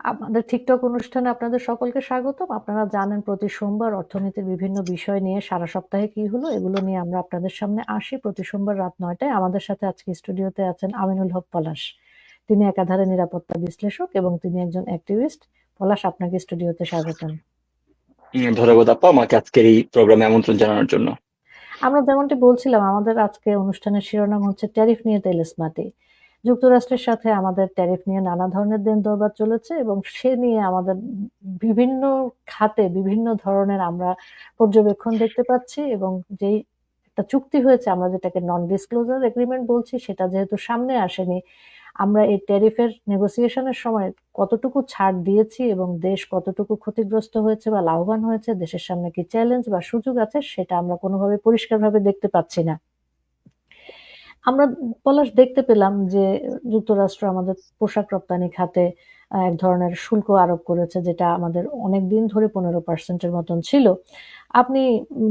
আমাদের টিকটক অনুষ্ঠানে আপনাদের সকলকে স্বাগতম। আপনারা জানেন প্রতি সোমবার অর্থনীতির বিভিন্ন বিষয় নিয়ে সারা সপ্তাহে কি হলো এগুলো নিয়ে আমরা আপনাদের সামনে আসি। প্রতি সোমবার রাত নয়টায় আমাদের সাথে আজকে স্টুডিওতে আছেন আমিনুল হক পলাশ। তিনি একাধারে নিরাপত্তা বিশ্লেষক এবং তিনি একজন অ্যাক্টিভিস্ট পলাশ আপনাকে স্টুডিওতে স্বাগতম। ধন্যবাদ আপা। আমাকে আজকের এই প্রোগ্রামে আমন্ত্রণ জানানোর জন্য। আমরা যেমনটি বলছিলাম আমাদের আজকে অনুষ্ঠানের শিরোনাম হচ্ছে ট্যারিফ নিয়ে তেলেসমাতি যুক্তরাষ্ট্রের সাথে আমাদের ট্যারিফ নিয়ে নানা ধরনের দেন দরবার চলেছে এবং সে নিয়ে আমাদের বিভিন্ন খাতে বিভিন্ন ধরনের আমরা পর্যবেক্ষণ দেখতে পাচ্ছি এবং যেই একটা চুক্তি হয়েছে, আমরা যেটাকে নন ডিসক্লোজার এগ্রিমেন্ট বলছি, সেটা যেহেতু সামনে আসেনি, আমরা এই ট্যারিফের নেগোসিয়েশনের সময় কতটুকু ছাড় দিয়েছি এবং দেশ কতটুকু ক্ষতিগ্রস্ত হয়েছে বা লাভবান হয়েছে, দেশের সামনে কি চ্যালেঞ্জ বা সুযোগ আছে, সেটা আমরা কোনোভাবে পরিষ্কারভাবে দেখতে পাচ্ছি না। আমরা পলাশ দেখতে পেলাম যে যুক্তরাষ্ট্র আমাদের পোশাক রপ্তানি খাতে এক ধরনের শুল্ক আরোপ করেছে, যেটা আমাদের অনেক দিন ধরে পনেরো পার্সেন্টের মতন ছিল। আপনি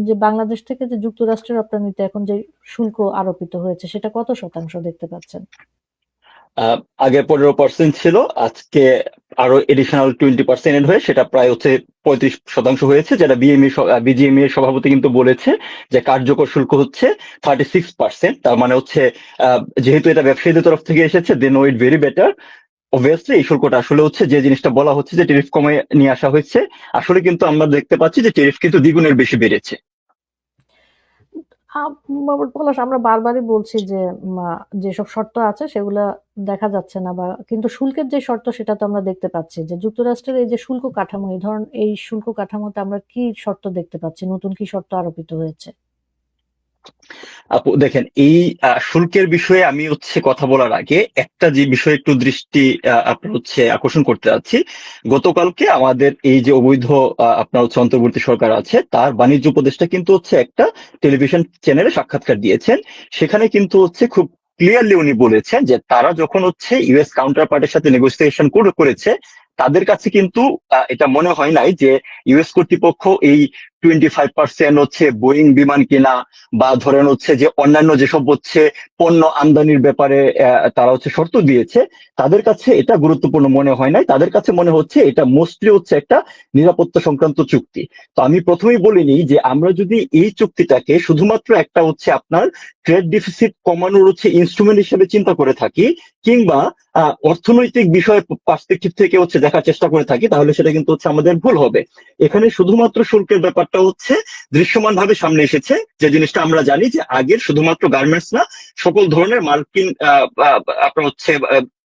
যে বাংলাদেশ থেকে যে যুক্তরাষ্ট্রের রপ্তানিতে এখন যে শুল্ক আরোপিত হয়েছে, সেটা কত শতাংশ দেখতে পাচ্ছেন? আগে পনেরো পার্সেন্ট ছিল, আজকে আরও এডিশনাল টোয়েন্টি পার্সেন্ট হয়ে সেটা প্রায় হচ্ছে পঁয়ত্রিশ শতাংশ হয়েছে, যেটা বিএমই বিজিএমই এর সভাপতি কিন্তু বলেছে যে কার্যকর শুল্ক হচ্ছে থার্টি সিক্স পার্সেন্ট তার মানে হচ্ছে যেহেতু এটা ব্যবসায়ীদের তরফ থেকে এসেছে they know it very better obviously এই শুল্কটা আসলে হচ্ছে যে জিনিসটা বলা হচ্ছে যে টেরিফ কমে নিয়ে আসা হয়েছে, আসলে কিন্তু আমরা দেখতে পাচ্ছি যে টেরিফ কিন্তু দ্বিগুণের বেশি বেড়েছে। পলাশ আমরা বারবারই বলছি যে যেসব শর্ত আছে সেগুলো দেখা যাচ্ছে না বা কিন্তু শুল্কের যে শর্ত সেটা তো আমরা দেখতে পাচ্ছি যে যুক্তরাষ্ট্রের এই যে শুল্ক কাঠামো, এই ধরন এই শুল্ক কাঠামোতে আমরা কি শর্ত দেখতে পাচ্ছি? নতুন কি শর্ত আরোপিত হয়েছে? আপু, দেখেন, এই শুল্কের বিষয়ে আমি হচ্ছে কথা বলার আগে একটা যে বিষয়ে একটু দৃষ্টি আপনার হচ্ছে আকর্ষণ করতে যাচ্ছি গতকালকে আমাদের এই যে অবৈধ আপনার হচ্ছে অন্তর্বর্তী সরকার আছে, তার বাণিজ্য উপদেষ্টা কিন্তু হচ্ছে একটা টেলিভিশন চ্যানেলে সাক্ষাৎকার দিয়েছেন, সেখানে কিন্তু হচ্ছে খুব ক্লিয়ারলি উনি বলেছেন যে তারা যখন হচ্ছে ইউএস কাউন্টার পার্টির সাথে নেগোসিয়েশন করেছে, তাদের কাছে কিন্তু এটা মনে হয় নাই যে ইউএস কর্তৃপক্ষ এই টোয়েন্টি ফাইভ পার্সেন্ট হচ্ছে বোয়িং বিমান কেনা বা ধরেন হচ্ছে যে অন্যান্য যেসব হচ্ছে পণ্য আমদানির ব্যাপারে তারা হচ্ছে শর্ত দিয়েছে, তাদের কাছে এটা গুরুত্বপূর্ণ মনে হয় নাই। তাদের কাছে মনে হচ্ছে এটা মোস্টলি হচ্ছে একটা নিরাপত্তা সংক্রান্ত চুক্তি। তো আমি প্রথমেই বলিনি যে আমরা যদি এই চুক্তিটাকে শুধুমাত্র একটা হচ্ছে আপনার ট্রেড ডিফিসিট কমানোর হচ্ছে ইনস্ট্রুমেন্ট হিসেবে চিন্তা করে থাকি, কিংবা অর্থনৈতিক বিষয় পার্সপেক্টিভ থেকে হচ্ছে দেখার চেষ্টা করে থাকি, তাহলে সেটা কিন্তু হচ্ছে আমাদের ভুল হবে। এখানে শুধুমাত্র শুল্কের ব্যাপারটা হচ্ছে দৃশ্যমান ভাবে সামনে এসেছে, যে জিনিসটা আমরা জানি যে আগের শুধুমাত্র গার্মেন্টস না, সকল ধরনের মার্কিন আপনার হচ্ছে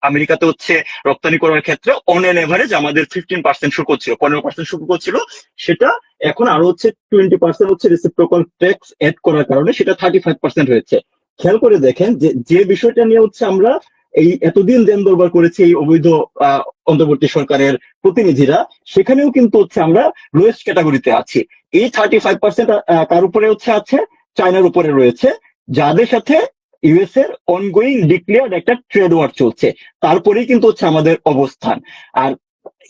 আমেরিকাতে হচ্ছে রপ্তানি করার ক্ষেত্রে অন এন এভারেজ আমাদের ফিফটিন পার্সেন্ট শুল্ক ছিল, পনেরো পার্সেন্ট শুল্ক ছিল। সেটা এখন আরও হচ্ছে টোয়েন্টি পার্সেন্ট হচ্ছে রেসিপ্রোকাল ট্যাক্স এড করার কারণে সেটা থার্টি ফাইভ পার্সেন্ট হয়েছে। খেয়াল করে দেখেন যে যে বিষয়টা নিয়ে হচ্ছে আমরা এই এতদিন দেন দরবার করেছে এই অবৈধ অন্তর্বর্তী সরকারের প্রতিনিধিরা, সেখানেও কিন্তু হচ্ছে আমরা লোয়েস্ট ক্যাটাগরিতে আছি। এই থার্টি ফাইভ পার্সেন্ট কার উপরে হচ্ছে আছে? চায়নার উপরে রয়েছে। যাদের সাথে ইউএস এর অনগোয়িং ডিক্লেয়ার্ড একটা ট্রেড ওয়ার চলছে, তারপরেই কিন্তু হচ্ছে আমাদের অবস্থান। আর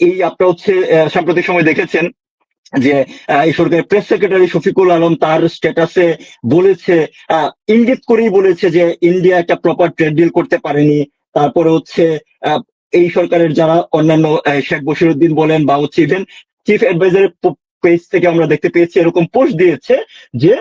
এই আপনার হচ্ছে সাম্প্রতিক সময় দেখেছেন যে এই সরকারের প্রেস সেক্রেটারি শফিকুল আলম তার স্ট্যাটাসে বলেছে ইঙ্গিত করেই বলেছে যে ইন্ডিয়া একটা প্রপার ট্রেড ডিল করতে পারেনি। তারপরে হচ্ছে এই সরকারের যারা অন্যান্য শেখ বসিরুদ্দিন বলেন বা হচ্ছে ইভেন চিফ অ্যাডভাইজারের পেজ থেকে আমরা দেখতে পেয়েছি, এরকম পোস্ট দিয়েছে যে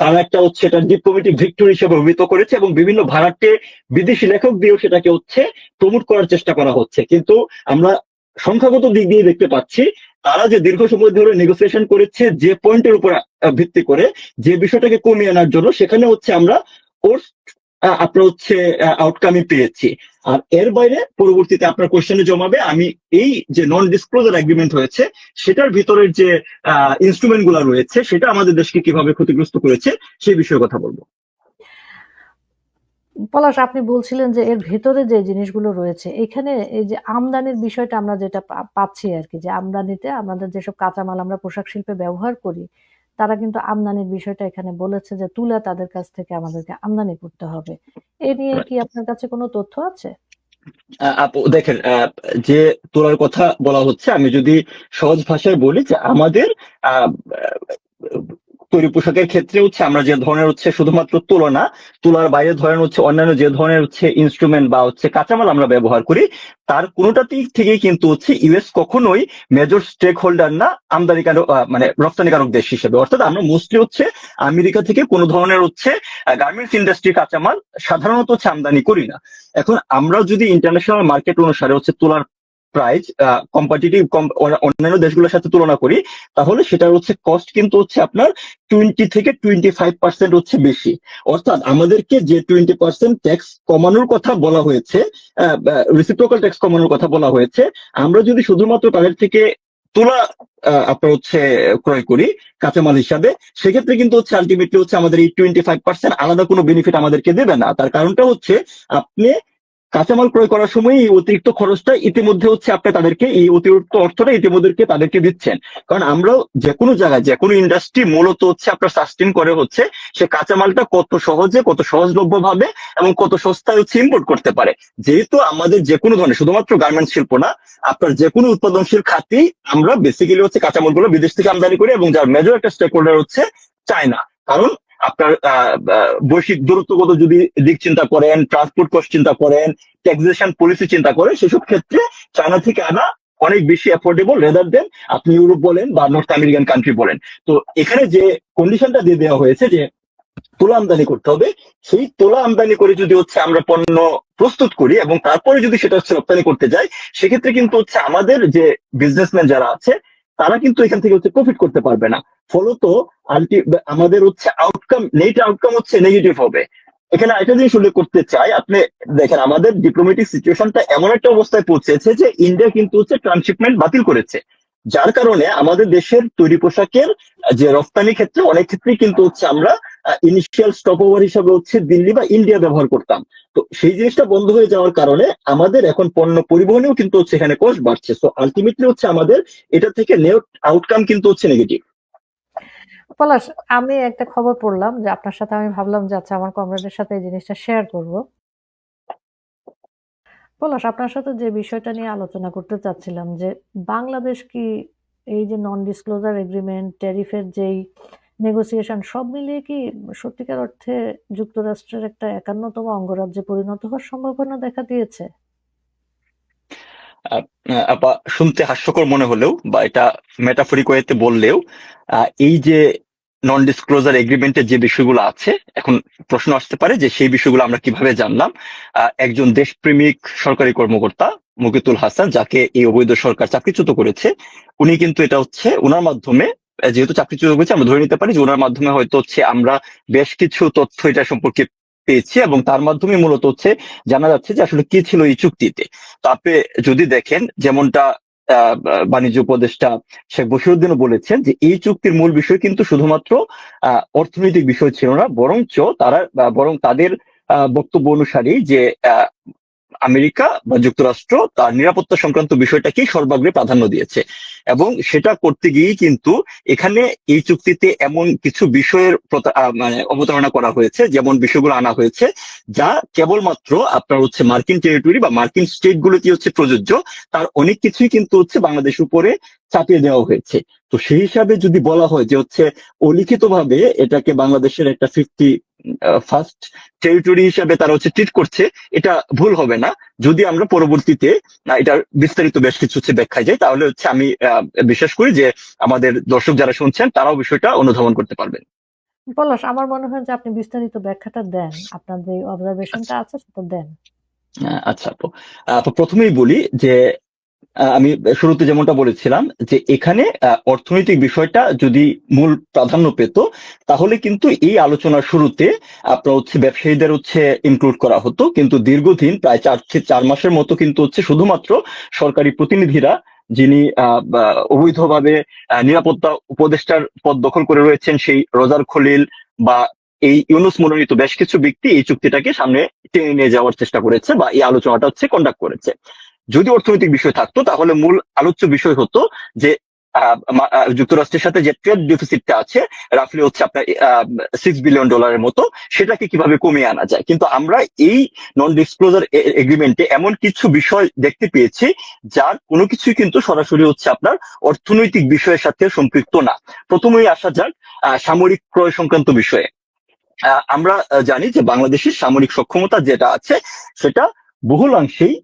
তারা একটা হচ্ছে এটা ডিপ্লোমেটিক ভিক্টোরি হিসেবে অভিহিত করেছে এবং বিভিন্ন ভাড়াটে বিদেশি লেখক দিয়েও সেটাকে হচ্ছে প্রমোট করার চেষ্টা করা হচ্ছে। কিন্তু আমরা সংখ্যাগত দিক দিয়ে দেখতে পাচ্ছি তারা যে দীর্ঘ সময় ধরে নেগোসিয়েশন করেছে যে পয়েন্টের উপর ভিত্তি করে, যে বিষয়টাকে কমিয়ে আনার জন্য, সেখানে হচ্ছে আমরা ওর আপনার হচ্ছে আউটকামই পেয়েছি। আর এর বাইরে পরবর্তীতে আপনার কোয়েশ্চেনে জমাবে, আমি এই যে নন ডিসক্লোজার এগ্রিমেন্ট হয়েছে, সেটার ভিতরের যে ইনস্ট্রুমেন্টগুলা রয়েছে, সেটা আমাদের দেশকে কীভাবে ক্ষতিগ্রস্ত করেছে, সেই বিষয়ে কথা বলব। পলাশ আপনি বলছিলেন যে এর ভেতরে যে জিনিসগুলো রয়েছে এখানে এই যে আমদানির বিষয়টা আমরা যেটা পাচ্ছি আর কি যে আমদানিতে আমাদের যেসব কাঁচামাল আমরা পোশাক শিল্পে ব্যবহার করি তারা কিন্তু আমদানির বিষয়টা এখানে বলেছে যে তুলা তাদের কাছ থেকে আমাদেরকে আমদানি করতে হবে। এ নিয়ে কি আপনার কাছে কোনো তথ্য আছে? আপু দেখেন যে তোলার কথা বলা হচ্ছে আমি যদি সহজ ভাষায় বলি যে আমাদের তৈরি পোশাকের ক্ষেত্রে হচ্ছে আমরা যে ধরনের হচ্ছে শুধুমাত্র তুলনা, তুলার বাইরে ধরেন হচ্ছে অন্যান্য যে ধরনের হচ্ছে ইনস্ট্রুমেন্ট বা হচ্ছে কাঁচামাল আমরা ব্যবহার করি, তার কোনোটা দিক থেকে কিন্তু হচ্ছে ইউএস কখনোই মেজর স্টেক হোল্ডার না, আমদানিকারক মানে রপ্তানিকারক দেশ হিসেবে। অর্থাৎ আমরা মোস্টলি হচ্ছে আমেরিকা থেকে কোনো ধরনের হচ্ছে গার্মেন্টস ইন্ডাস্ট্রি কাঁচামাল সাধারণত হচ্ছে আমদানি করি না। এখন আমরা যদি ইন্টারন্যাশনাল মার্কেট অনুসারে হচ্ছে তুলার প্রাইস কম্পাটিটিভ অন্যান্য দেশগুলোর সাথে তুলনা করি, তাহলে সেটার হচ্ছে কস্ট কিন্তু হচ্ছে আপনার টোয়েন্টি থেকে টোয়েন্টি ফাইভ পার্সেন্ট হচ্ছে বেশি। অর্থাৎ আমাদেরকে যে টোয়েন্টি পার্সেন্ট ট্যাক্স কমানোর কথা বলা হয়েছে রিসিপ্রোকাল ট্যাক্স কমানোর কথা বলা হয়েছে, আমরা যদি শুধুমাত্র তাদের থেকে তোলা আপনার হচ্ছে ক্রয় করি কাঁচামাল হিসাবে, সেক্ষেত্রে কিন্তু হচ্ছে আলটিমেটলি হচ্ছে আমাদের এই টোয়েন্টি ফাইভ পার্সেন্ট আলাদা কোনো বেনিফিট আমাদেরকে দেবে না। তার কারণটা হচ্ছে আপনি কাঁচামাল ক্রয় করার সময় এই অতিরিক্ত খরচটা ইতিমধ্যে হচ্ছে আপনি তাদেরকে, এই অতিরিক্ত অর্থটা ইতিমধ্যে তাদেরকে দিচ্ছেন। কারণ আমরা যে কোনো জায়গায়, যে কোনো ইন্ডাস্ট্রি মূলত হচ্ছে আপনার সাস্টেন করে হচ্ছে সে কাঁচামালটা কত সহজে, কত সহজলভ্য ভাবে এবং কত সস্তায় হচ্ছে ইম্পোর্ট করতে পারে। যেহেতু আমাদের যে কোনো ধরনের, শুধুমাত্র গার্মেন্টস শিল্প না, আপনার যে কোনো উৎপাদনশীল খাতেই আমরা বেসিক্যালি হচ্ছে কাঁচামালগুলো বিদেশ থেকে আমদানি করি এবং যার মেজর একটা স্টেক হোল্ডার হচ্ছে চায়না কারণ আপনার বৈশ্বিক দূরত্বগত যদি দিক চিন্তা করেন ট্রান্সপোর্ট কস্ট চিন্তা করেন ট্যাক্সেশন পলিসি চিন্তা করেন, সেসব ক্ষেত্রে চায়না থেকে আনা অনেক বেশি অ্যাফোর্ডেবল রেদার দেন আপনি ইউরোপ বলেন বা নর্থ আমেরিকান কান্ট্রি বলেন। তো এখানে যে কন্ডিশনটা দিয়ে দেওয়া হয়েছে যে তুলা আমদানি করতে হবে, সেই তুলা আমদানি করে যদি হচ্ছে আমরা পণ্য প্রস্তুত করি এবং তারপরে যদি সেটা হচ্ছে রপ্তানি করতে যাই, সেক্ষেত্রে কিন্তু হচ্ছে আমাদের যে বিজনেসম্যান যারা আছে, তারা কিন্তু এখান থেকে হচ্ছে প্রফিট করতে পারবে না। ফলত আলটি, আমাদের হচ্ছে আউটকাম নেট আউটকাম হচ্ছে নেগেটিভ হবে। এখানে একটা জিনিস উল্লেখ করতে চাই, আপনি দেখেন আমাদের ডিপ্লোমেটিক সিচুয়েশনটা এমন একটা অবস্থায় পৌঁছেছে যে ইন্ডিয়া কিন্তু হচ্ছে ট্রান্সশিপমেন্ট বাতিল করেছে। যার কারণে আমাদের দেশের তৈরি পোশাকের যে রপ্তানি ক্ষেত্রে অনেক ক্ষেত্রেই কিন্তু হচ্ছে আমরা ইনিশিয়াল স্টপ ওভার হিসাবে হচ্ছে দিল্লি বা ইন্ডিয়া ব্যবহার করতাম। তো সেই জিনিসটা বন্ধ হয়ে যাওয়ার কারণে আমাদের এখন পণ্য পরিবহনেও কিন্তু হচ্ছে এখানে কস্ট বাড়ছে। তো আলটিমেটলি হচ্ছে আমাদের এটা থেকে নেট আউটকাম কিন্তু হচ্ছে নেগেটিভ পলাশ, আমি একটা খবর পড়লাম যে আপনার সাথে আমি ভাবলাম যে আচ্ছা আমার কমরেডের সাথে এই জিনিসটা শেয়ার করব। পলাশ, আপনার সাথে যে বিষয়টা নিয়ে আলোচনা করতে চাচ্ছিলাম যে বাংলাদেশ কি এই যে নন ডিসক্লোজার এগ্রিমেন্ট ট্যারিফের যেই নেগোসিয়েশন সব মিলিয়ে কি সত্যিকার অর্থে যুক্তরাষ্ট্রের একটা একান্নতম অঙ্গরাজ্যে পরিণত হওয়ার সম্ভাবনা দেখা দিয়েছে? শুনতে হাস্যকর মনে হলেও বা এটা মেটাফরিক ওয়েতে বললেও এই যে নন ডিসক্লোজার এগ্রিমেন্টের যে বিষয়গুলো আছে, এখন প্রশ্ন আসতে পারে যে সেই বিষয়গুলো আমরা কীভাবে জানলাম? একজন দেশপ্রেমিক সরকারি কর্মকর্তা মুকিতুল হাসান, যাকে এই অবৈধ সরকার চাকরিচ্যুত করেছে, উনি কিন্তু এটা হচ্ছে ওনার মাধ্যমে যেহেতু চাকরিচ্যুত করেছে আমরা ধরে নিতে পারি যে ওনার মাধ্যমে হয়তো হচ্ছে আমরা বেশ কিছু তথ্য এটা সম্পর্কে পেয়েছি এবং তার মাধ্যমে মূলত হচ্ছে জানা যাচ্ছে যে আসলে কি ছিল এই চুক্তিতে। তো আপনি যদি দেখেন, যেমনটা বাণিজ্য উপদেষ্টা শেখ বসিরুদ্দিনও বলেছেন যে এই চুক্তির মূল বিষয় কিন্তু শুধুমাত্র অর্থনৈতিক বিষয় ছিল না, বরঞ্চ তারা বরং তাদের বক্তব্য অনুসারে যে আমেরিকা বা যুক্তরাষ্ট্র তার নিরাপত্তা সংক্রান্ত বিষয়টাকেই সর্বাগ্রে প্রাধান্য দিয়েছে। এবং সেটা করতে গিয়েই কিন্তু এখানে এই চুক্তিতে এমন কিছু বিষয়ের মানে অবতারণা করা হয়েছে, যেমন বিষয়গুলো আনা হয়েছে, যা কেবলমাত্র আপনার হচ্ছে মার্কিন টেরিটরি বা মার্কিন স্টেট গুলোতে হচ্ছে প্রযোজ্য, তার অনেক কিছুই কিন্তু হচ্ছে বাংলাদেশ উপরে চাপিয়ে দেওয়া হয়েছে। তো সেই হিসাবে যদি বলা হয় যে হচ্ছে অলিখিত ভাবে এটাকে বাংলাদেশের একটা ফিফটি ফার্স্ট টেরিটরি হিসাবে তারা হচ্ছে ট্রিট করছে এটা ভুল হবে না। যদি আমরা পরবর্তীতে এটার বিস্তারিত বেশ কিছু হচ্ছে ব্যাখ্যায় যাই তাহলে হচ্ছে আমি বিশ্বাস করি যে আমাদের দর্শক যারা শুনছেন তারাও বিষয়টা অনুধাবন করতে পারবেন। পলাশ আমার মনে হয় যে আপনি বিস্তারিত ব্যাখ্যাটা দেন। আপনার যে অবজারভেশনটা আছে সেটা দেন। আচ্ছা আপু। আহ, তো প্রথমেই বলি যে আমি শুরুতে যেমনটা বলেছিলাম যে এখানে অর্থনৈতিক বিষয়টা যদি মূল প্রাধান্য পেত, তাহলে কিন্তু এই আলোচনার শুরুতে আপনার হচ্ছে ব্যবসায়ীদের হচ্ছে ইনক্লুড করা হতো। কিন্তু দীর্ঘদিন, প্রায় চার চার মাসের মতো কিন্তু হচ্ছে শুধুমাত্র সরকারি প্রতিনিধিরা যিনি অবৈধভাবে নিরাপত্তা উপদেষ্টার পদ দখল করে রয়েছেন, সেই রোজার খলিল বা এই ইউনুস মনোনীত বেশ কিছু ব্যক্তি এই চুক্তিটাকে সামনে টেনে নিয়ে যাওয়ার চেষ্টা করেছে বা এই আলোচনাটা হচ্ছে কন্ডাক্ট করেছে। যদি অর্থনৈতিক বিষয় থাকতো, তাহলে মূল আলোচ্য বিষয় হতো যে যুক্তরাষ্ট্রের সাথে যে ট্রেড ডেফিসিটটা আছে রাফলি হচ্ছে আপনার সিক্স বিলিয়ন ডলারের মতো, সেটাকে কীভাবে কমিয়ে আনা যায়? কিন্তু আমরা এই নন ডিসক্লোজার এগ্রিমেন্টে এমন কিছু বিষয় দেখতে পেয়েছি, যার কোনো কিছুই কিন্তু সরাসরি হচ্ছে আপনার অর্থনৈতিক বিষয়ের সাথে সম্পৃক্ত না। প্রথমেই আসা যাক সামরিক ক্রয় সংক্রান্ত বিষয়ে। আমরা জানি যে বাংলাদেশের সামরিক সক্ষমতা যেটা আছে, সেটা বহুলাংশেই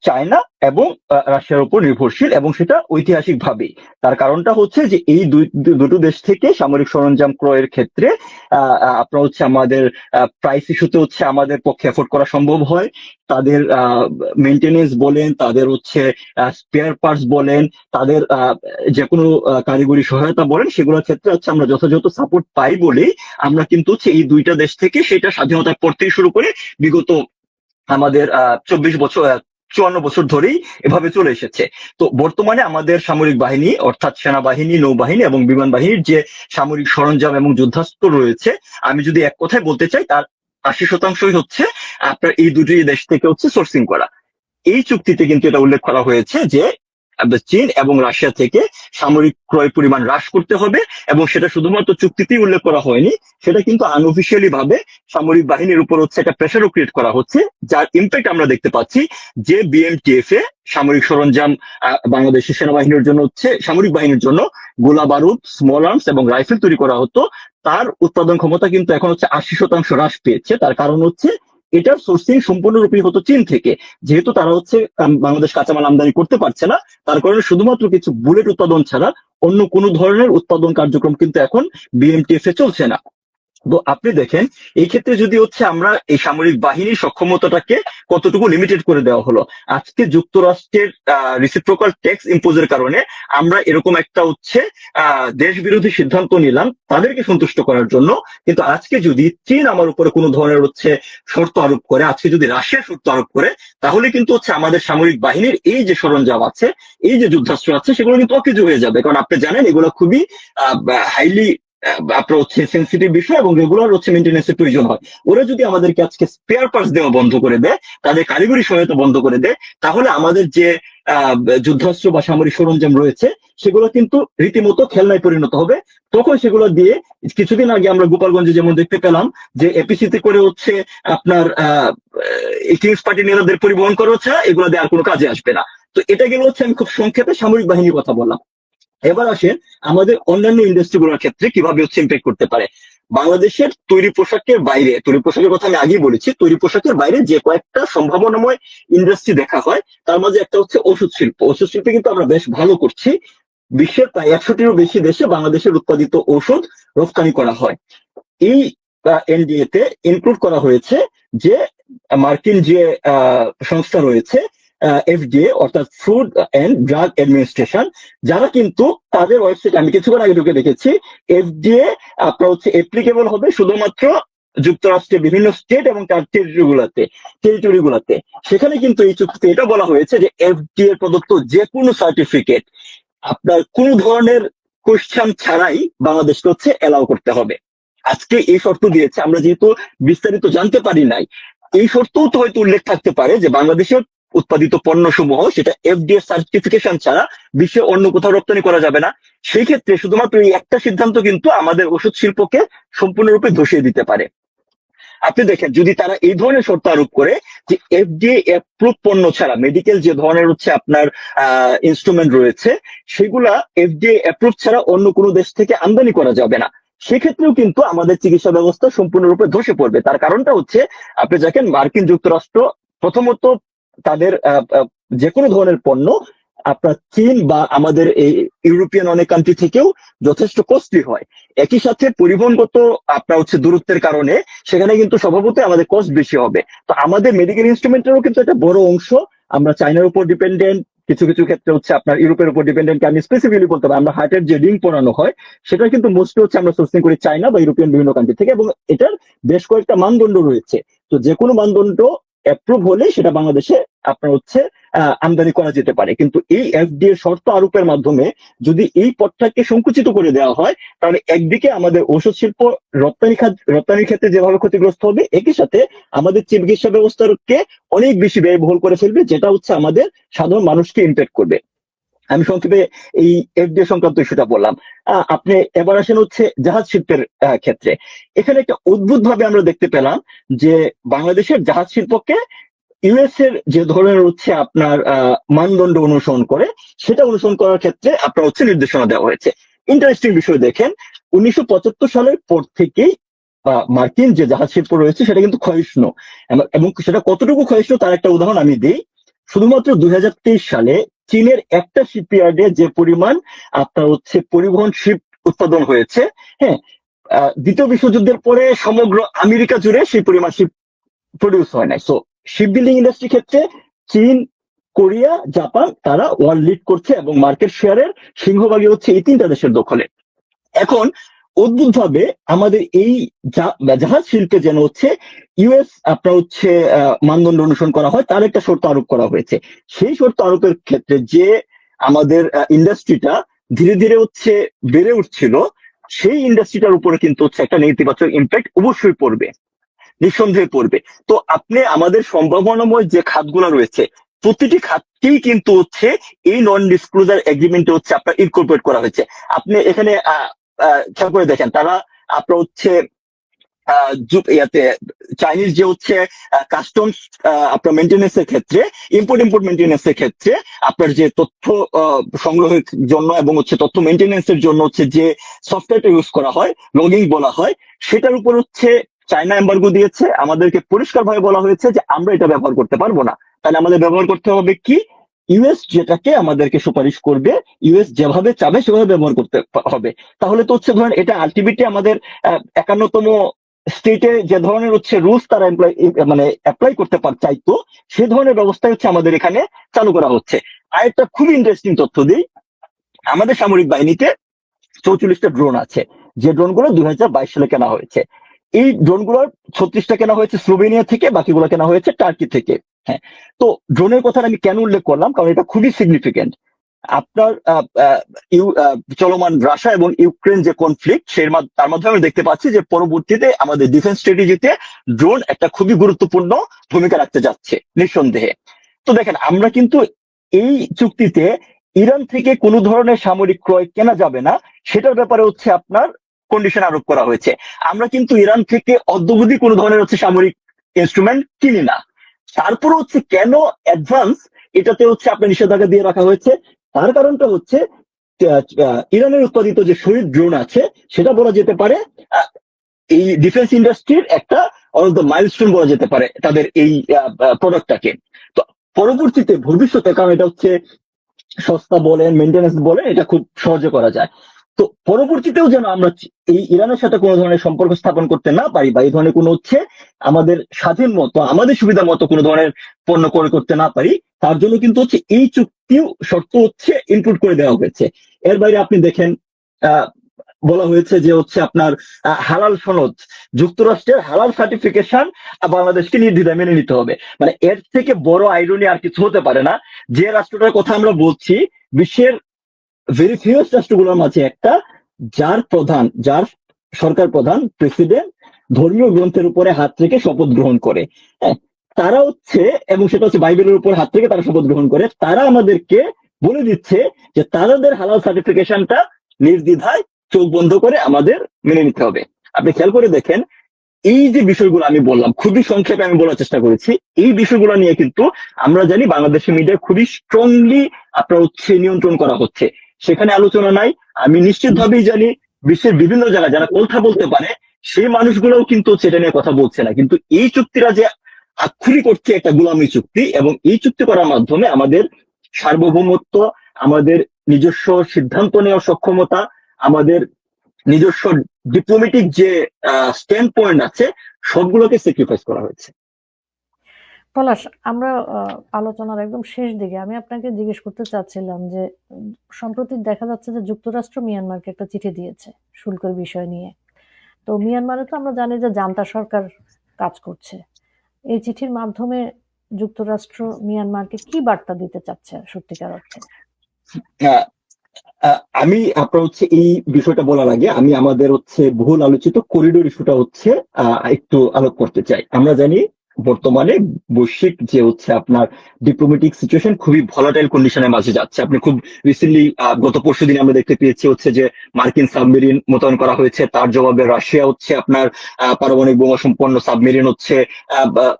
চায়না এবং রাশিয়ার উপর নির্ভরশীল এবং সেটা ঐতিহাসিক ভাবেই তার কারণটা হচ্ছে যে এই দুই, দুটো দেশ থেকে সামরিক সরঞ্জাম ক্রয়ের ক্ষেত্রে আপনার হচ্ছে আমাদের প্রাইস ইস্যুতে হচ্ছে আমাদের পক্ষে এফোর্ড করা সম্ভব হয়। তাদের মেনটেনেন্স বলেন, তাদের হচ্ছে স্পেয়ার পার্টস বলেন, তাদের যে কোনো কারিগরি সহায়তা বলেন, সেগুলোর ক্ষেত্রে হচ্ছে আমরা যথাযথ সাপোর্ট পাই বলেই আমরা কিন্তু হচ্ছে এই দুইটা দেশ থেকে সেটা স্বাধীনতার পর থেকে শুরু করে বিগত আমাদের, আহ, চব্বিশ বছর চুয়ান্ন বছর ধরেই এভাবে চলে এসেছে। তো বর্তমানে আমাদের সামরিক বাহিনী, অর্থাৎ সেনাবাহিনী, নৌবাহিনী এবং বিমান বাহিনীর যে সামরিক সরঞ্জাম এবং যুদ্ধাস্ত্র রয়েছে, আমি যদি এক কথায় বলতে চাই, তার আশি শতাংশই হচ্ছে আপনার এই দুটি দেশ থেকে হচ্ছে সোর্সিং করা। এই চুক্তিতে কিন্তু এটা উল্লেখ করা হয়েছে যে চীন এবং রাশিয়া থেকে সামরিক ক্রয় পরিমাণ হ্রাস করতে হবে এবং সেটা শুধুমাত্র চুক্তিতেই উল্লেখ করা হয়নি, সেটা কিন্তু আনঅফিসিয়ালি ভাবে সামরিক বাহিনীর উপর হচ্ছে একটা প্রেশারও ক্রিয়েট করা হচ্ছে, যার ইম্প্যাক্ট আমরা দেখতে পাচ্ছি যে বিএমটিএফ এ সামরিক সরঞ্জাম বাংলাদেশের সেনাবাহিনীর জন্য হচ্ছে, সামরিক বাহিনীর জন্য গোলা বারুদ স্মল আর্মস এবং রাইফেল তৈরি করা হতো। তার উৎপাদন ক্ষমতা কিন্তু এখন হচ্ছে আশি শতাংশ হ্রাস পেয়েছে, তার কারণ হচ্ছে এটার সোর্সিং সম্পূর্ণরূপে হতো চীন থেকে। যেহেতু তারা হচ্ছে বাংলাদেশ কাঁচামাল আমদানি করতে পারছে না, তার কারণে শুধুমাত্র কিছু বুলেট উৎপাদন ছাড়া অন্য কোনো ধরনের উৎপাদন কার্যক্রম কিন্তু এখন বিএমটিএফ এ চলছে না। তো আপনি দেখেন, এই ক্ষেত্রে যদি হচ্ছে আমরা এই সামরিক বাহিনীর সক্ষমতাটাকে কতটুকু লিমিটেড করে দেওয়া হলো, আজকে যুক্তরাষ্ট্রের রিসিপ্রোকাল ট্যাক্স ইম্পোজের কারণে আমরা এরকম একটা হচ্ছে দেশ বিরোধী সিদ্ধান্ত নিলাম তাদেরকে সন্তুষ্ট করার জন্য, কিন্তু আজকে যদি চীন আমার উপরে কোনো ধরনের হচ্ছে শর্ত আরোপ করে, আজকে যদি রাশিয়া শর্ত আরোপ করে, তাহলে কিন্তু হচ্ছে আমাদের সামরিক বাহিনীর এই যে সরঞ্জাম আছে, এই যে যুদ্ধাস্ত্র আছে, সেগুলো কিন্তু অকেজো হয়ে যাবে। কারণ আপনি জানেন এগুলো খুবই হাইলি আপনার হচ্ছে সেন্সিটিভ বিষয় এবং রেগুলার হচ্ছে মেনটেন্যান্সের প্রয়োজন হয়। ওরা যদি আমাদেরকে আজকে স্পেয়ার পার্টস দেওয়া বন্ধ করে দেয়, তাদের কারিগরি সহায়তা বন্ধ করে দেয়, তাহলে আমাদের যে যুদ্ধাস্ত্র বা সামরিক সরঞ্জাম রয়েছে, সেগুলো কিন্তু রীতিমতো খেলনায় পরিণত হবে। তখন সেগুলো দিয়ে কিছুদিন আগে আমরা গোপালগঞ্জে যেমন দেখতে পেলাম যে এপিসিতে করে হচ্ছে আপনার কিংস পার্টি নেতাদের পরিবহন করা হচ্ছে এগুলো দিয়ে কোনো কাজে আসবে না। তো এটা গেলে হচ্ছে আমি খুব সংক্ষেপে সামরিক বাহিনীর কথা বললাম। এবার আসেন আমাদের অন্যান্য ইন্ডাস্ট্রিগুলোর ক্ষেত্রে কীভাবে হচ্ছে ইম্প্যাক্ট করতে পারে। বাংলাদেশের তৈরি পোশাকের বাইরে, তৈরি পোশাকের কথা আমি আগেই বলেছি, তৈরি পোশাকের বাইরে যে কয়েকটা সম্ভাবনাময় ইন্ডাস্ট্রি দেখা হয়, তার মাঝে একটা হচ্ছে ওষুধ শিল্প। ওষুধ শিল্পে কিন্তু আমরা বেশ ভালো করছি। বিশ্বের প্রায় একশোটিরও বেশি দেশে বাংলাদেশের উৎপাদিত ঔষধ রপ্তানি করা হয়। এই এনডিএ তে ইনক্লুড করা হয়েছে যে মার্কিন যে সংস্থা রয়েছে এফডিএ অর্থাৎ ফুড অ্যান্ড ড্রাগ অ্যাডমিনিস্ট্রেশন যারা কিন্তু তাদের ওয়েবসাইট আমি কিছুক্ষণ আগে ঢুকে দেখেছি এফডিএ আপনার হচ্ছে অ্যাপ্লিকেবল হবে শুধুমাত্র যুক্তরাষ্ট্রের বিভিন্ন স্টেট এবং তার টেরিটরি গুলাতে সেখানে কিন্তু এই চুক্তিতে এটা বলা হয়েছে যে এফডিএ প্রদত্ত যে কোনো সার্টিফিকেট আপনার কোন ধরনের কোশ্চেন ছাড়াই বাংলাদেশকে হচ্ছে এলাও করতে হবে। আজকে এই শর্ত দিয়েছে, আমরা যেহেতু বিস্তারিত জানতে পারি নাই, এই শর্তও তো হয়তো উল্লেখ থাকতে পারে যে বাংলাদেশের উৎপাদিত পণ্য সমূহ সেটা এফডিএ সার্টিফিকেশন ছাড়া বিশ্বে অন্য কোথাও রপ্তানি করা যাবে না। সেই ক্ষেত্রে শুধুমাত্র এই একটা সিদ্ধান্ত কিন্তু আমাদের ওষুধ শিল্পকে সম্পূর্ণরূপে ধসিয়ে দিতে পারে। আপনি দেখেন, যদি তারা এই ধরনের শর্ত আরোপ করে যে এফডিএ অ্যাপ্রুভ পণ্য ছাড়া মেডিকেল যে ধরনের হচ্ছে আপনার ইনস্ট্রুমেন্ট রয়েছে, সেগুলা এফডিএ অ্যাপ্রুভ ছাড়া অন্য কোনো দেশ থেকে আমদানি করা যাবে না। সেক্ষেত্রেও কিন্তু আমাদের চিকিৎসা ব্যবস্থা সম্পূর্ণরূপে ধসে পড়বে। তার কারণটা হচ্ছে, আপনি দেখেন, মার্কিন যুক্তরাষ্ট্র প্রথমত তাদের যে কোনো ধরনের পণ্য আপনার চীন বা আমাদের এই ইউরোপিয়ান অনেক কান্ট্রি থেকেও যথেষ্ট কস্টলি হয়। একই সাথে পরিবহনগত আপনার হচ্ছে দূরত্বের কারণে সেখানে কিন্তু স্বভাবতই আমাদের কস্ট বেশি হবে। তো আমাদের মেডিকেল ইনস্ট্রুমেন্টেরও কিন্তু একটা বড় অংশ আমরা চায়নার উপর ডিপেন্ডেন্ট কিছু কিছু ক্ষেত্রে হচ্ছে আপনার ইউরোপের উপর ডিপেন্ডেন্ট আমি স্পেসিফিকলি বলতে পারি। আমরা হার্টের যে রিং পরানো হয়, সেটা কিন্তু মোস্টলি হচ্ছে আমরা সোর্সিং করি চায়না বা ইউরোপিয়ান বিভিন্ন কান্ট্রি থেকে এবং এটার বেশ কয়েকটা মানদণ্ড রয়েছে। তো যে কোনো মানদণ্ড অ্যাপ্রুভ হলে সেটা বাংলাদেশে আপনার হচ্ছে আমদানি করা যেতে পারে। কিন্তু এই এফডিএ শর্ত আরোপের মাধ্যমে যদি এই পথটাকে সংকুচিত করে দেওয়া হয়, তাহলে একদিকে আমাদের ওষুধ শিল্প রপ্তানি খাত, রপ্তানির ক্ষেত্রে যেভাবে ক্ষতিগ্রস্ত হবে, একই সাথে আমাদের চিকিৎসা ব্যবস্থাকে অনেক বেশি ব্যয়বহুল করে ফেলবে, যেটা হচ্ছে আমাদের সাধারণ মানুষকে ইম্প্যাক্ট করবে। আমি সংক্ষেপে এই এফডিএ সংক্রান্ত ইস্যুটা বললাম। আপনি এবার আসেন হচ্ছে জাহাজ শিল্পের ক্ষেত্রে। এখানে একটা অদ্ভুত ভাবে আমরা দেখতে পেলাম যে বাংলাদেশের জাহাজ শিল্পকে ইউএস এর যে ধরনের হচ্ছে আপনার মানদণ্ড অনুসরণ করে, সেটা অনুসরণ করার ক্ষেত্রে আপনার হচ্ছে নির্দেশনা দেওয়া হয়েছে। ইন্টারেস্টিং বিষয় দেখেন, উনিশশো পঁচাত্তর সালের পর থেকেই মার্কিন যে জাহাজ শিল্প রয়েছে সেটা কিন্তু ক্ষয়িষ্ণু। এবং- এবং সেটা কতটুকু ক্ষয়িষ্ণু তার একটা উদাহরণ আমি দিই। শুধুমাত্র দুই হাজার তেইশ সালে চীনের একটা শিপইয়ার্ডে যে পরিমাণ আপনার হচ্ছে পরিবহন শিপ উৎপাদন হয়েছে হ্যাঁ দ্বিতীয় বিশ্বযুদ্ধের পরে সমগ্র আমেরিকা জুড়ে সেই পরিমাণ শিপ প্রডিউস হয় নাই। সো শিপ বিল্ডিং ইন্ডাস্ট্রির ক্ষেত্রে চীন, কোরিয়া, জাপান তারা ওয়ার্ল্ড লিড করছে এবং মার্কেট শেয়ারের সিংহভাগই হচ্ছে এই তিনটা দেশের দখলে। এখন অদ্ভুত ভাবে আমাদের এই জাহাজ শিল্পে যেন হচ্ছে ইউএস আপনার হচ্ছে মানদণ্ড অনুসরণ করা হয়, তার একটা শর্ত আরোপ করা হয়েছে। সেই শর্ত আরোপের ক্ষেত্রে যে আমাদের ইন্ডাস্ট্রিটা ধীরে ধীরে হচ্ছে বেড়ে উঠছিল, সেই ইন্ডাস্ট্রিটার উপরে কিন্তু হচ্ছে একটা নেতিবাচক ইম্প্যাক্ট অবশ্যই পড়বে, নিঃসন্দেহে পড়বে। তো আপনি আমাদের সম্ভাবনাময় যে খাতগুলো রয়েছে, প্রতিটি খাতকেই কিন্তু হচ্ছে এই নন ডিসক্লোজার এগ্রিমেন্টে হচ্ছে আপনার ইনকর্পোরেট করা হয়েছে। আপনি এখানে খেয়াল করে দেখেন, তারা আপনার হচ্ছে ইয়াতে চাইনিজ যে হচ্ছে কাস্টমস আপনার মেনটেন্যান্স এর ক্ষেত্রে ইম্পোর্ট ইম্পোর্ট মেনটেন্যান্স এর ক্ষেত্রে আপনার যে তথ্য সংগ্রহের জন্য এবং হচ্ছে তথ্য মেনটেন্যান্স এর জন্য হচ্ছে যে সফটওয়্যারটা ইউজ করা হয় লগিং বলা হয়, সেটার উপর হচ্ছে চায়না এম্বার্গো দিয়েছে। আমাদেরকে পরিষ্কার ভাবে বলা হয়েছে যে আমরা এটা ব্যবহার করতে পারব না। তাহলে আমাদের ব্যবহার করতে হবে কি? ইউএস যেটাকে আমাদেরকে সুপারিশ করবে ইউএস যেভাবে চাবে সেভাবে ব্যবহার করতে হবে। তাহলে তো হচ্ছে ধরেন এটা আলটিমেটলি আমাদের একান্নতম স্টেটে যে ধরনের হচ্ছে রুলস তারা মানে অ্যাপ্লাই করতে চাইতো, সে ধরনের ব্যবস্থাই হচ্ছে আমাদের এখানে চালু করা হচ্ছে। আর একটা খুবই ইন্টারেস্টিং তথ্য দিই, আমাদের সামরিক বাহিনীতে চৌচল্লিশটা ড্রোন আছে। যে ড্রোনগুলো দুই হাজার বাইশ সালে কেনা হয়েছে। এই ড্রোনগুলোর ছত্রিশটা কেনা হয়েছে স্লোভেনিয়া থেকে, বাকিগুলো কেনা হয়েছে টার্কি থেকে। হ্যাঁ তো ড্রোনের কথা আমি কেন উল্লেখ করলাম? কারণ এটা খুবই সিগনিফিকেন্ট আপনার চলমান রাশিয়া এবং ইউক্রেন যে কনফ্লিক্ট সে তার মাধ্যমে আমরা দেখতে পাচ্ছি যে পরবর্তীতে আমাদের ডিফেন্স স্ট্র্যাটেজিতে ড্রোন একটা খুবই গুরুত্বপূর্ণ ভূমিকা রাখতে যাচ্ছে নিঃসন্দেহে। তো দেখেন, আমরা কিন্তু এই চুক্তিতে ইরান থেকে কোনো ধরনের সামরিক ক্রয় কেনা যাবে না, সেটার ব্যাপারে হচ্ছে আপনার কন্ডিশন আরোপ করা হয়েছে। আমরা কিন্তু ইরান থেকে অদ্যবধি কোনো ধরনের হচ্ছে সামরিক ইনস্ট্রুমেন্ট কিনি না। তারপর হচ্ছে কেন অ্যাডভান্স এটাতে হচ্ছে আপনার নিষেধাজ্ঞা দিয়ে রাখা হয়েছে? তার কারণটা হচ্ছে ইরানের উৎপাদিত যে শহীদ ড্রোন আছে, সেটা বলা যেতে পারে এই ডিফেন্স ইন্ডাস্ট্রির একটা অনন্ত মাইলস্টোন বলা যেতে পারে তাদের এই প্রোডাক্টটাকে তো পরবর্তীতে ভবিষ্যতে, কারণ এটা হচ্ছে সস্তা বলেন মেনটেন্যান্স বলেন, এটা খুব সহজে করা যায়। তো পরবর্তীতেও যেন আমরা এই ইরানের সাথে কোনো ধরনের সম্পর্ক স্থাপন করতে না পারি বা এই ধরনের কোনো হচ্ছে আমাদের স্বাধীন মতো, আমাদের সুবিধা মতো কোনো ধরনের পণ্য ক্রয় করতে না পারি, তার জন্য কিন্তু হচ্ছে এই চুক্তিও শর্ত হচ্ছে ইনক্লুড করে দেওয়া হয়েছে। এর বাইরে আপনি দেখেন বলা হয়েছে যে হচ্ছে আপনার হালাল সনদ, যুক্তরাষ্ট্রের হালাল সার্টিফিকেশন বাংলাদেশকে নির্দ্বিধায় মেনে নিতে হবে। মানে এর থেকে বড় আইরনি আর কিছু হতে পারে না। যে রাষ্ট্রটার কথা আমরা বলছি, বিশ্বের ভেরি রাষ্ট্রগুলোর মাঝে একটা, যার প্রধান, যার সরকার প্রধান প্রেসিডেন্ট ধর্মীয় গ্রন্থের উপরে হাত রেখে শপথ গ্রহণ করে। হ্যাঁ তারা হচ্ছে, এবং সেটা হচ্ছে বাইবেলের উপর হাত রেখে তারা শপথ গ্রহণ করে, তারা আমাদেরকে বলে দিচ্ছে যে তাদের হালাল সার্টিফিকেশনটা নির্দ্বিধায় চোখ বন্ধ করে আমাদের মেনে নিতে হবে। আপনি খেয়াল করে দেখেন, এই যে বিষয়গুলো আমি বললাম, খুবই সংক্ষেপে আমি বলার চেষ্টা করেছি, এই বিষয়গুলো নিয়ে কিন্তু আমরা জানি বাংলাদেশের মিডিয়া খুবই স্ট্রংলি আপনার হচ্ছে নিয়ন্ত্রণ করা হচ্ছে। সেখানে আলোচনা নাই। আমি নিশ্চিত ভাবেই জানি বিশ্বের বিভিন্ন জায়গায় যারা কথা বলতে পারে, সেই মানুষগুলোও কিন্তু সেটা নিয়ে কথা বলছে না। কিন্তু এই চুক্তিরা যে আক্ষরিক করছে একটা গোলামী চুক্তি এবং এই চুক্তি করার মাধ্যমে আমাদের সার্বভৌমত্ব, আমাদের নিজস্ব সিদ্ধান্ত নেওয়ার সক্ষমতা, আমাদের নিজস্ব ডিপ্লোমেটিক যে স্ট্যান্ড পয়েন্ট আছে, সবগুলোকে স্যাক্রিফাইস করা হয়েছে। পলাশ আমরা আলোচনার একদম শেষ দিকে আমি আপনাকে জিজ্ঞেস করতে চাচ্ছিলাম যে সম্প্রতি দেখা যাচ্ছে যে যুক্তরাষ্ট্র মিয়ানমারকে একটা চিঠি দিয়েছে শুল্কের বিষয় নিয়ে। তো মিয়ানমারে তো আমরা জানি যে জান্তা সরকার কাজ করছে। এই চিঠির মাধ্যমে যুক্তরাষ্ট্র মিয়ানমারকে কি বার্তা দিতে চাচ্ছে সত্যিকার অর্থে? আহ, আমি আপনার হচ্ছে এই বিষয়টা বলার আগে আমি আমাদের হচ্ছে বহুল আলোচিত করিডোর ইস্যুটা হচ্ছে একটু আলোক করতে চাই। আমরা জানি বর্তমানে বৈশ্বিক যে হচ্ছে আপনার ডিপ্লোমেটিক সিচুয়েশন খুবই ভলাটাইল কন্ডিশনের মাঝে যাচ্ছে। আপনি খুব রিসেন্টলি গত পরশু দিন আমরা দেখতে পেয়েছি হচ্ছে যে মার্কিন সাবমেরিন মোতায়েন করা হয়েছে। তার জবাবে রাশিয়া হচ্ছে আপনার পারমাণবিক বোমা সম্পন্ন সাবমেরিন হচ্ছে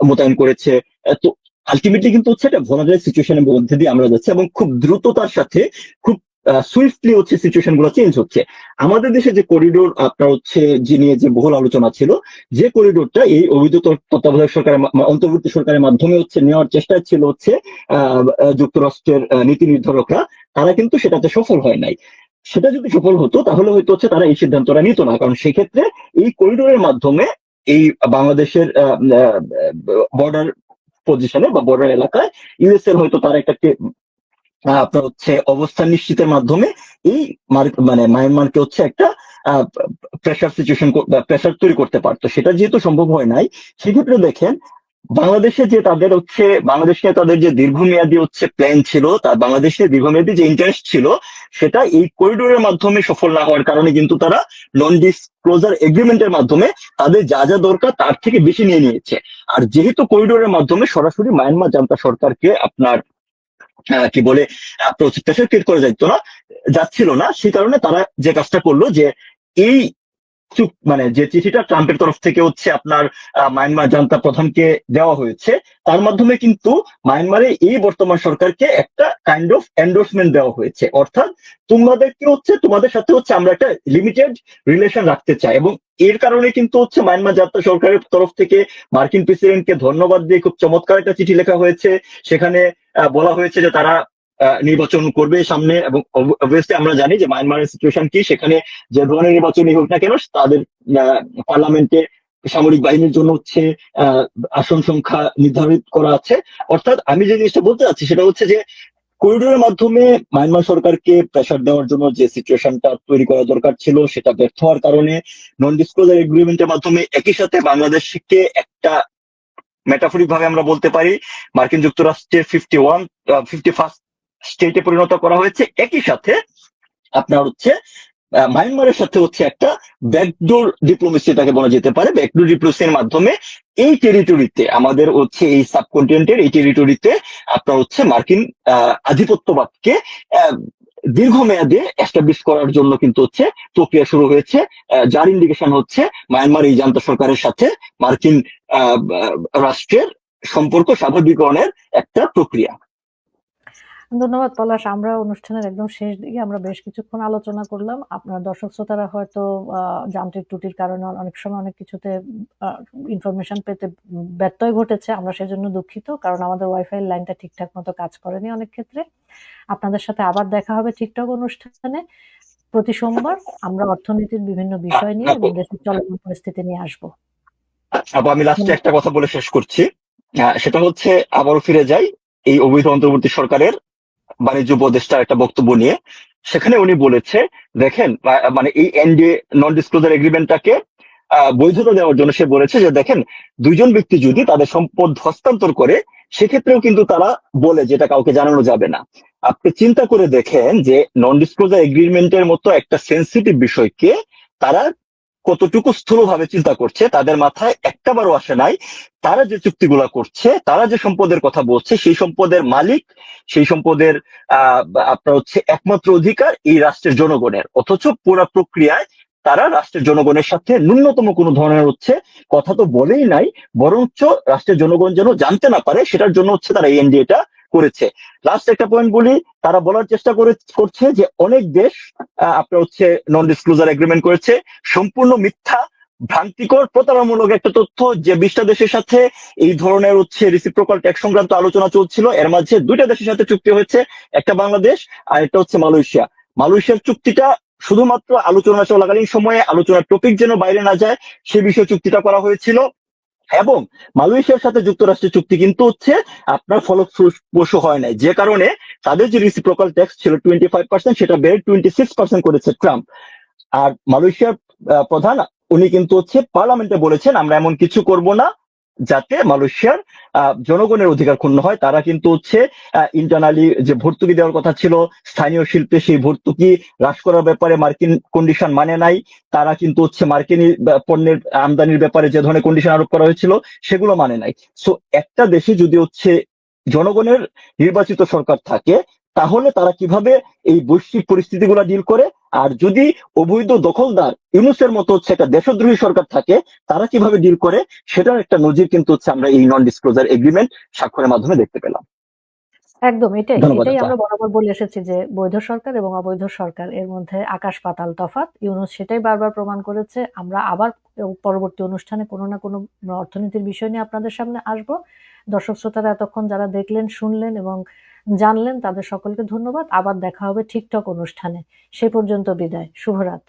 মোতায়েন করেছে। তো আলটিমেটলি কিন্তু হচ্ছে একটা ভলাটাইল সিচুয়েশনের মধ্যে দিয়ে আমরা যাচ্ছি এবং খুব দ্রুততার সাথে, খুব সুইফটলি হচ্ছে সিচুয়েশনগুলো চেঞ্জ হচ্ছে। আমাদের দেশে যে করিডোর আপনার হচ্ছে যে নিয়ে যে বহুল আলোচনা ছিল, যে করিডোরটা এই অবৈধ তত্ত্বাবধায়ক সরকারের অন্তর্বর্তী সরকারের মাধ্যমে হচ্ছে নেওয়ার চেষ্টা ছিল হচ্ছে যুক্তরাষ্ট্রের নীতি নির্ধারকরা। তারা কিন্তু সেটাতে সফল হয় নাই। সেটা যদি সফল হতো, তাহলে হয়তো হচ্ছে তারা এই সিদ্ধান্তটা নিত না। কারণ সেক্ষেত্রে এই করিডোরের মাধ্যমে এই বাংলাদেশের বর্ডার পজিশনে বা বর্ডার এলাকায় ইউএস এর হয়তো তার একটা আপনার হচ্ছে অবস্থান নিশ্চিতের মাধ্যমে এই মানে মায়ানমারকে হচ্ছে একটা প্রেশার সিচুয়েশন প্রেশার তৈরি করতে পারতো। সেটা যেহেতু সম্ভব হয় নাই, সেক্ষেত্রে দেখেন, বাংলাদেশে যে তাদের হচ্ছে, বাংলাদেশে তাদের যে দীর্ঘমেয়াদী হচ্ছে প্ল্যান ছিল তার বাংলাদেশের দীর্ঘমেয়াদী যে ইন্টারেস্ট ছিল, সেটা এই করিডোরের মাধ্যমে সফল না হওয়ার কারণে কিন্তু তারা নন ডিসক্লোজার এগ্রিমেন্টের মাধ্যমে তাদের যা যা দরকার তার থেকে বেশি নিয়ে নিয়েছে। আর যেহেতু করিডোরের মাধ্যমে সরাসরি মায়ানমার জান্তা সরকারকে আপনার কি বলে প্রত্যেকটা ক্রিয়েট করা যাইতো না, যাচ্ছিল না, সেই কারণে তারা যে কাজটা করল যে এই চুপ মানে যে চিঠিটা ট্রাম্পের তরফ থেকে হচ্ছে আপনার মায়ানমার জান্তা প্রধানকে দেওয়া হয়েছে, তার মাধ্যমে কিন্তু মায়ানমারে এই বর্তমান সরকারকে একটা কাইন্ড অফ এন্ডোর্সমেন্ট দেওয়া হয়েছে। অর্থাৎ তোমাদেরকে হচ্ছে, তোমাদের সাথে হচ্ছে আমরা একটা লিমিটেড রিলেশন রাখতে চাই এবং এর কারণে কিন্তু হচ্ছে মায়ানমার জাতীয় সরকারের তরফ থেকে মার্কিন প্রেসিডেন্টকে ধন্যবাদ দিয়ে খুব চমৎকার একটা চিঠি লেখা হয়েছে। সেখানে বলা হয়েছে যে তারা নির্বাচন করবে সামনে এবং অবভিয়াসলি আমরা জানি যে মায়ানমারের সিচুয়েশন কি, সেখানে যে ধরনের নির্বাচনই হোক না কেন, তাদের পার্লামেন্টে সামরিক বাহিনীর জন্য হচ্ছে আসন সংখ্যা নির্ধারিত করা আছে। অর্থাৎ আমি যে জিনিসটা বলতে চাচ্ছি সেটা হচ্ছে যে করিডোরের মাধ্যমে মায়ানমার সরকারকে প্রেশার দেওয়ার জন্য যে সিচুয়েশনটা তৈরি করা দরকার ছিল, সেটা ব্যর্থ হওয়ার কারণে নন ডিসক্লোজার এগ্রিমেন্টের মাধ্যমে একই সাথে বাংলাদেশকে একটা মেটাফরিক ভাবে আমরা বলতে পারি, মার্কিন যুক্তরাষ্ট্রের ফিফটি ওয়ান ফিফটি ফার্স্ট স্টেটে পরিণত করা হয়েছে। একই সাথে আপনার হচ্ছে মায়ানমারের সাথে হচ্ছে একটা ব্যাকডোর ডিপ্লোমেসি তাকে বলা যেতে পারে। ব্যাকডোর ডিপ্লোমেসির মাধ্যমে এই টেরিটরিতে আমাদের হচ্ছে এই সাবকন্টিনেন্টের এই টেরিটরিতে আপনার হচ্ছে মার্কিন আধিপত্যবাদকে দীর্ঘমেয়াদে এস্টাবলিশ করার জন্য কিন্তু হচ্ছে প্রক্রিয়া শুরু হয়েছে। যার ইন্ডিকেশন হচ্ছে মায়ানমার এই জান্তা সরকারের সাথে মার্কিন রাষ্ট্রের সম্পর্ক স্বাভাবিকরণের একটা প্রক্রিয়া। ধন্যবাদ পলাশ, আমরা অনুষ্ঠানের একদম শেষ দিকে আমরা বেশ কিছুক্ষণ আলোচনা করলাম। আপনার দর্শক শ্রোতারা হয়তো যান্ত্রিক ত্রুটির কারণে অনেক সময় অনেক কিছুতে ইনফরমেশন পেতে ব্যত্যয় ঘটেছে, আমরা সেজন্য দুঃখিত, কারণ আমাদের ওয়াইফাই লাইনটা ঠিকঠাক মতো কাজ করেনি অনেক ক্ষেত্রে। আপনাদের সাথে আবার দেখা হবে টিকটক অনুষ্ঠানে। প্রতি সোমবার আমরা অর্থনীতির বিভিন্ন বিষয় নিয়ে এবং দেশের চলমান পরিস্থিতি নিয়ে আসব। আপু, আমি লাস্টে একটা কথা বলে শেষ করছি। সেটা হচ্ছে, আবারও ফিরে যাই এই অবৈধ অন্তর্বর্তী সরকারের বাণিজ্য উপদেষ্টার একটা বক্তব্য নিয়ে, সেখানে উনি বলেছে, দেখেন মানে এই এনডিএ নন ডিসক্লোজার এগ্রিমেন্টটাকে বৈধতা দেওয়ার জন্য সে বলেছে যে, দেখেন, দুইজন ব্যক্তি যদি তাদের সম্পদ হস্তান্তর করে, সেক্ষেত্রেও কিন্তু তারা বলে যেটা কাউকে জানানো যাবে না। আপনি চিন্তা করে দেখেন যে নন ডিসক্লোজার এগ্রিমেন্টের মতো একটা সেন্সিটিভ বিষয়কে তারা কতটুকু স্থূলভাবে চিন্তা করছে, তাদের মাথায় একটাবারও আসে নাই, তারা যে চুক্তিগুলা করছে, তারা যে সম্পদের কথা বলছে, সেই সম্পদের মালিক, সেই সম্পদের আপনার হচ্ছে একমাত্র অধিকার এই রাষ্ট্রের জনগণের। অথচ পুরা প্রক্রিয়ায় তারা রাষ্ট্রের জনগণের সাথে ন্যূনতম কোনো ধরনের হচ্ছে কথা তো বলেই নাই, বরঞ্চ রাষ্ট্রের জনগণ যেন জানতে না পারে, সেটার জন্য হচ্ছে তারা এই এনডিএটা করেছে। লাস্ট একটা পয়েন্ট বলি, তারা বলার চেষ্টা করে করছে যে অনেক দেশ আপনার হচ্ছে নন ডিসক্লোজার এগ্রিমেন্ট করেছে। সম্পূর্ণ মিথ্যা, ভ্রান্তিকর, প্রতারণামূলক একটা তথ্য যে বিশটা দেশের সাথে এই ধরনের হচ্ছে রিসিপ্রোকাল ট্যাক্স সংক্রান্ত আলোচনা চলছিল। এর মাঝে দুইটা দেশের সাথে চুক্তি হয়েছে, একটা বাংলাদেশ আর একটা হচ্ছে মালয়েশিয়া। মালয়েশিয়ার চুক্তিটা শুধুমাত্র আলোচনা চলাকালীন সময়ে, আলোচনার টপিক যেন বাইরে না যায়, সে বিষয়ে চুক্তিটা করা হয়েছিল। এবং মালয়েশিয়ার সাথে যুক্তরাষ্ট্রের চুক্তি কিন্তু হচ্ছে আপনার ফলপ্রসূ হয় নাই। যে কারণে তাদের যে রিসিপ্রোকাল ট্যাক্স ছিল টোয়েন্টি ফাইভ পার্সেন্ট সেটা বেড়ে টোয়েন্টি সিক্স পার্সেন্ট করেছে ট্রাম্প। আর মালয়েশিয়ার প্রধান, উনি কিন্তু হচ্ছে পার্লামেন্টে বলেছেন, আমরা এমন কিছু করব না। যাতে মালয়েশিয়ার জনগণের অধিকার ক্ষুণ্ণ হয়। তারা কিন্তু হচ্ছে ইন্টারনালি যে ভর্তুকি দেওয়ার কথা ছিল, স্থানীয় শিল্পে সেই ভর্তুকি হ্রাস করার ব্যাপারে মার্কিন কন্ডিশন মানে নাই। তারা কিন্তু হচ্ছে মার্কিনী পণ্যের আমদানির ব্যাপারে যে ধরনের কন্ডিশন আরোপ করা হয়েছিল, সেগুলো মানে নাই। সো একটা দেশে যদি হচ্ছে জনগণের নির্বাচিত সরকার থাকে তাহলে তারা কীভাবে এই বৈশ্বিক পরিস্থিতি পরিস্থিতিগুলো ডিল করে? আর যদি অবৈধ দখলদার ইউনুসের মতো হচ্ছে একটা দেশদ্রোহী সরকার থাকে তারা কীভাবে ডিল করে? সেটার একটা নজির কিন্তু হচ্ছে আমরা এই নন ডিসক্লোজার এগ্রিমেন্ট স্বাক্ষরের মাধ্যমে দেখতে পেলাম। একদম এটাই এটাই আমরা বরাবর বলে এসেছি যে বৈধ সরকার এবং অবৈধ সরকার এর মধ্যে আকাশ পাতাল তফাৎ। ইউনুস সেটাই বারবার প্রমাণ করেছে। আমরা আবার পরবর্তী অনুষ্ঠানে কোনো না কোনো অর্থনীতির বিষয় নিয়ে আপনাদের সামনে আসব। দর্শক শ্রোতারা এতক্ষণ যারা দেখলেন শুনলেন এবং জানলেন তাদের সকলকে ধন্যবাদ। আবার দেখা হবে ঠিকঠাক অনুষ্ঠানে। সে পর্যন্ত বিদায়। শুভরাত